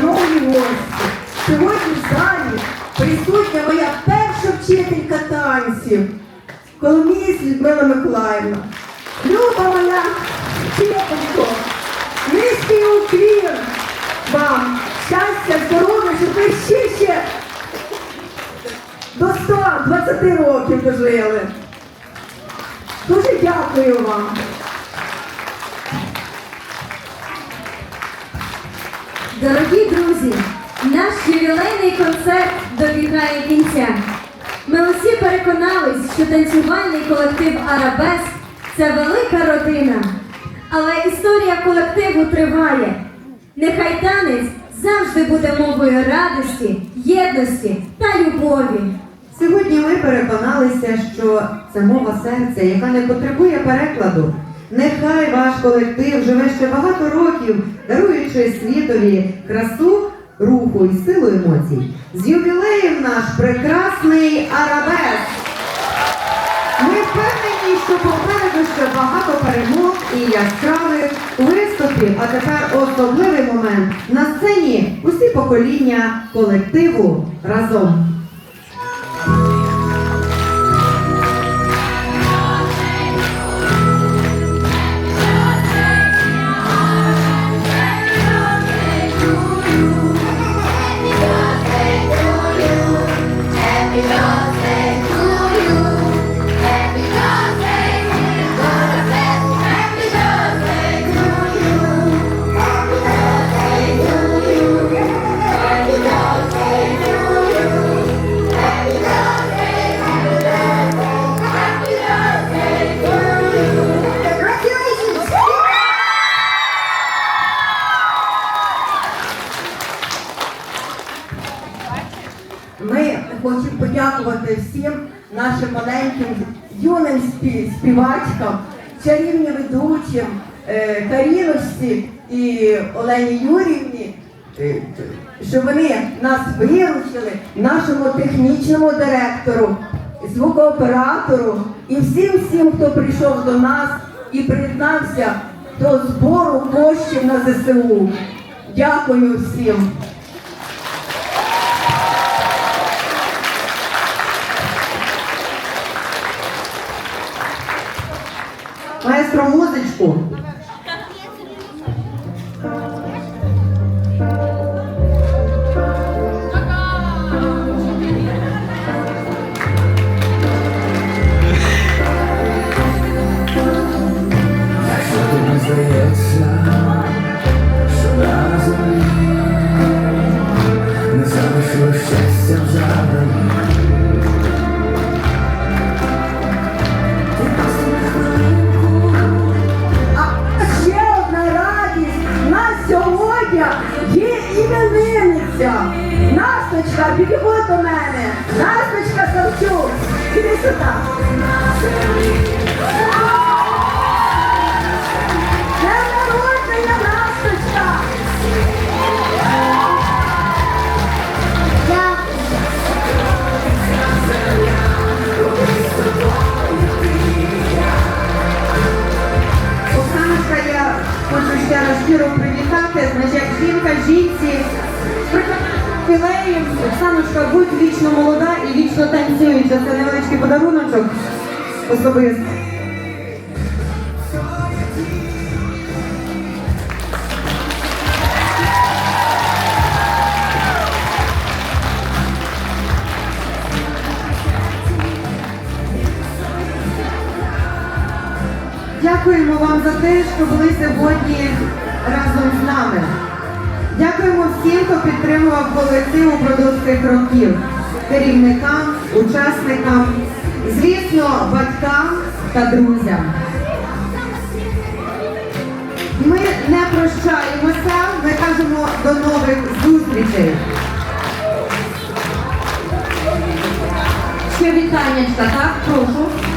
гості. Сьогодні в залі присутня моя перша вчителька танців, Коломієць Людмила Миколаївна. Люба моя вчителько, низький уклін вам, щастя, здоров'я, щоб ви ще ще до 120 років дожили. Дуже дякую вам. Дорогі друзі, наш ювілейний концерт добігає кінця. Ми усі переконались, що танцювальний колектив Арабес це велика родина. Але історія колективу триває. Нехай танець завжди буде мовою радості, єдності та любові. Сьогодні ми переконалися, що це мова серця, яка не потребує перекладу. Нехай ваш колектив живе ще багато років, даруючи світові красу, руху і силу емоцій. З ювілеєм наш прекрасний арабес. Ми впевнені, що попереду ще багато перемог і яскравих виступів. А тепер особливий момент на сцені усі покоління колективу разом. Всім нашим маленьким юним співачкам, чарівним ведучим, е, Каріночці і Олені Юрівні, е, що вони нас виручили, нашому технічному директору, звукооператору і всім всім, хто прийшов до нас і приєднався до збору коштів на ЗСУ. Дякую всім. Іменинниця. Насточка, підходь до мене. Насточка Савчук. Іди сюди. Насточка! Оксаночка, я хочу ще раз щиро привітати. Значить, як жінка жінці прекрасним. Оксаночка, будь вічно молода і вічно танцююча. Це невеличкий подаруночок особисто. Дякуємо вам за те, що були сьогодні разом з нами. Дякуємо всім, хто підтримував колектив упродовж цих років, керівникам, учасникам, звісно, батькам та друзям. Ми не прощаємося, ми кажемо до нових зустрічей. Ще вітаннячка, так? Прошу.